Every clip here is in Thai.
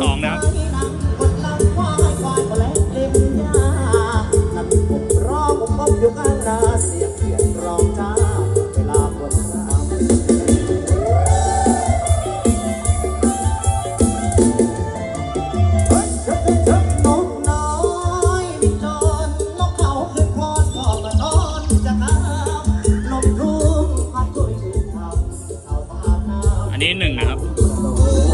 สองนะครับคนลำควายควายก็แลเล็มยานั่นผมรอผมก็อยู่ข้างหน้าเสียงเขียนร้องจ้าเวลาคนรำเฮ้ยเฮ้ยเฮ้ยนกน้อยบินโดนนกเขาขึ้นคอนก็มาตอนจะข้ามนกทุ่งพัดช่วอันนี้หนึ่งนะครับ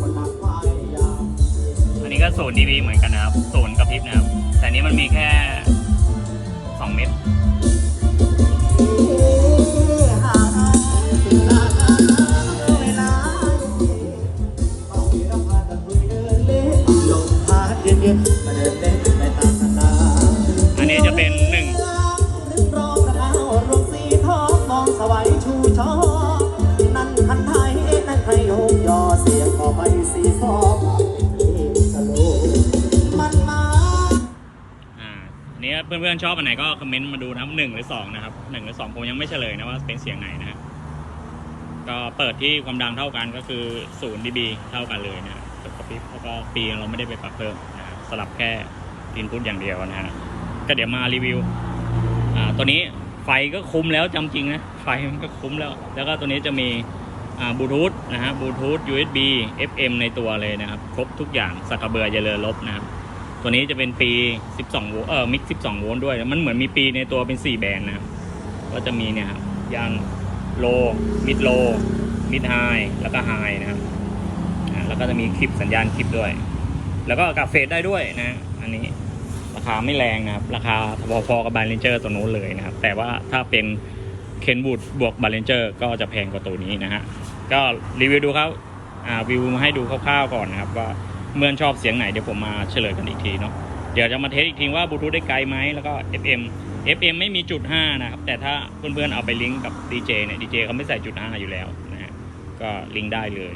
คนมาควายยามอันนี้ก็ศูนย์ดีบีเหมือนกันนะครับศูนย์กระพริบนะครับ แต่นี้มันมีแค่สองเม็ด อันนี้จะเป็นหนึ่งอันนี้เพื่อนๆชอบอันไหนก็คอมเมนต์มาดูนะครับหนึ่งหรือสองนะครับหนึ่งหรือสองผมยังไม่เฉลยนะว่าเป็นเสียงไหนนะก็เปิดที่ความดังเท่ากันก็คือศูนย์ดีบีเท่ากันเลยนะฮะกระพริบแล้วก็ปีเราไม่ได้ไปปรับเพิ่ม สลับแค่อินพุตอย่างเดียวนะฮะก็เดี๋ยวมารีวิวอ่าตัวนี้ไฟก็คุ้มแล้วจำจริงนะไฟมันก็คุ้มแล้ว แล้วก็ตัวนี้จะมีอ่าบลูทูธนะฮะบลูทูธ USB FM ในตัวเลยนะครับ ครบทุกอย่างสักระเบือเยเลอลบนะครับตัวนี้จะเป็นปี 12 โวลต์เออมิก 12 โวลต์ด้วย มันเหมือนมีปีในตัวเป็น 4 แบรนด์นะครับก็จะมีเนี่ยครับยางโลมิดโลมิดไฮแล้วก็ไฮนะครับแล้วก็จะมีคลิปสัญญาณคลิปด้วย แล้วก็กาเฟสได้ด้วยนะ อันนี้ราคาไม่แรงนะครับ ราคาพอๆกับบาลเลนเจอร์ตัวนู้นเลยนะครับ แต่ว่าถ้าเป็นเคนบูดบวกบาลเลนเจอร์ก็จะแพงกว่าตัวนี้นะฮะ ก็รีวิวดูครับอ่าวิวมาให้ดูคร่าวๆก่อนนะครับ ว่าเมื่อนชอบเสียงไหนเดี๋ยวผมมาเฉลยกันอีกทีเนาะ เดี๋ยวจะมาเทสอีกทีว่าบลูทูธได้ไกลไหมแล้วก็ FM FM ไม่มีจุด5นะครับ แต่ถ้าเพื่อนๆเอาไปลิงก์กับ DJ เนี่ย DJ เขาไม่ใส่จุด5อยู่แล้วนะฮะ ก็ลิงก์ได้เลย